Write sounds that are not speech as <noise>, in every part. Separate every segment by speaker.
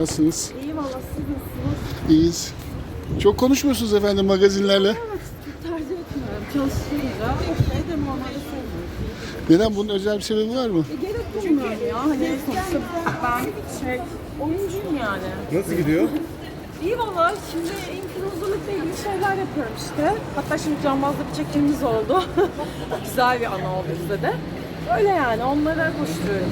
Speaker 1: Nasılsınız?
Speaker 2: İyiyim valla siz nasılsınız?
Speaker 1: İyiyiz. Çok konuşmuyorsunuz efendim magazinlerle.
Speaker 2: Evet, çok tercih etmiyorum. Çalışınca okey de normalde.
Speaker 1: Neden bunun özel bir sebebi var mı?
Speaker 2: E, gerek duymuyorum ya. Hani sonuçta ben şey, oyuncuyum yani.
Speaker 3: Nasıl gidiyor? <laughs>
Speaker 2: İyi valla şimdi influencerlıkla ilgili şeyler yapıyorum işte. Hatta şimdi cambazda bir çekimimiz oldu. <laughs> Güzel bir ana oldu bize de. Öyle yani onlara koşturuyorum.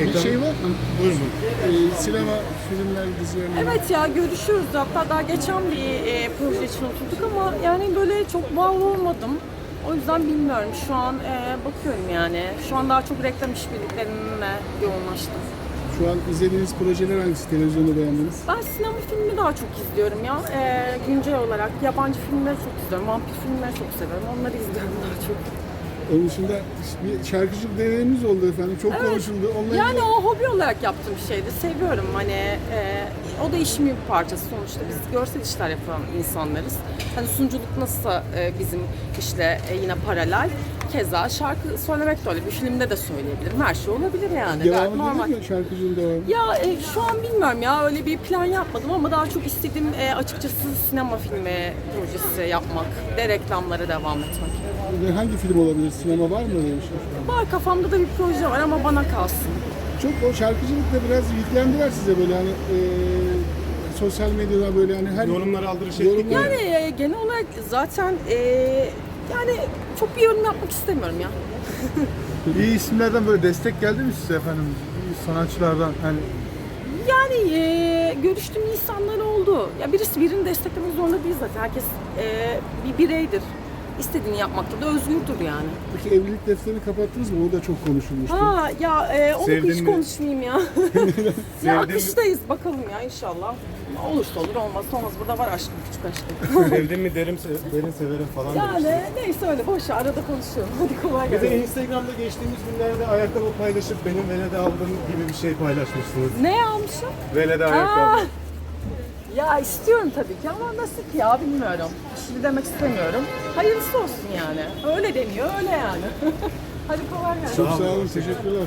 Speaker 1: Bir şey var mı?
Speaker 3: Buyurun.
Speaker 1: Ee, sinema, filmler, diziler.
Speaker 2: Evet ya görüşüyoruz. Hatta daha geçen bir e, proje için oturduk ama yani böyle çok bağlı olmadım. O yüzden bilmiyorum. Şu an e, bakıyorum yani. Şu an daha çok reklam işbirliklerine yoğunlaştım.
Speaker 1: Şu an izlediğiniz projeler hangisi? Televizyonda beğendiniz?
Speaker 2: Ben sinema filmi daha çok izliyorum ya. E, güncel olarak yabancı filmleri çok izliyorum. Vampir filmleri çok seviyorum. Onları izliyorum daha çok.
Speaker 1: Onun dışında bir şarkıcılık deneyimimiz oldu efendim. Çok konuşuldu. Onunla
Speaker 2: Yani
Speaker 1: ilgili-
Speaker 2: o hobi olarak yaptığım bir şeydi. Seviyorum hani e, o da işimin bir parçası sonuçta. Biz görsel işler yapan insanlarız. Hani sunuculuk nasıl e, bizim işle e, yine paralel. Keza şarkı söylemek de öyle. Bir filmde de söyleyebilirim. Her şey olabilir yani. Gayet
Speaker 1: Devamı
Speaker 2: normal.
Speaker 1: gelir mi şarkıcılığın devamı?
Speaker 2: Ya e, şu an bilmiyorum ya öyle bir plan yapmadım ama daha çok istediğim e, açıkçası sinema filmi projesi yapmak ve reklamlara devam etmek.
Speaker 1: Ve Hangi film olabilir? Sinema var mı şey?
Speaker 2: Var kafamda da bir proje var ama bana kalsın.
Speaker 1: Çok o şarkıcılıkla biraz yüklendiler size böyle hani e, sosyal medyada böyle hani her
Speaker 3: Yorumları aldırış ettik mi?
Speaker 2: Yani e, genel olarak zaten e, yani çok bir yorum yapmak istemiyorum ya. <laughs>
Speaker 4: İyi isimlerden böyle destek geldi mi size efendim? Sanatçılardan hani
Speaker 2: Yani e, görüştüğüm insanlar oldu. Ya birisi birini desteklemek zorunda değil zaten. Herkes e, bir bireydir. İstediğini yapmakta da özgürdür yani.
Speaker 1: Peki evlilik defterini kapattınız mı? O da çok konuşulmuştu.
Speaker 2: Ha ya e, onu
Speaker 3: Sevdin
Speaker 2: hiç
Speaker 3: mi?
Speaker 2: konuşmayayım ya. <laughs> ya akıştayız bakalım ya inşallah. Olursa olur olmazsa olmaz. Burada var aşkım küçük aşkım. <laughs>
Speaker 3: Sevdim mi derim, se- derin severim falan
Speaker 2: yani
Speaker 3: demiştiniz.
Speaker 2: neyse öyle boş ver, arada konuşuyorum. <laughs> Hadi kolay
Speaker 3: Bir de
Speaker 2: gelsin.
Speaker 3: Instagram'da geçtiğimiz günlerde ayakkabı paylaşıp benim velede aldım gibi bir şey paylaşmışsınız.
Speaker 2: Ne almışım?
Speaker 3: Velede
Speaker 2: Aa,
Speaker 3: ayakkabı.
Speaker 2: ya istiyorum tabii ki ama nasip ya bilmiyorum. Şimdi demek istemiyorum. Hayırlısı olsun yani. Öyle deniyor öyle yani. <laughs> Hadi kolay gelsin.
Speaker 1: Çok sağ olun. Teşekkürler.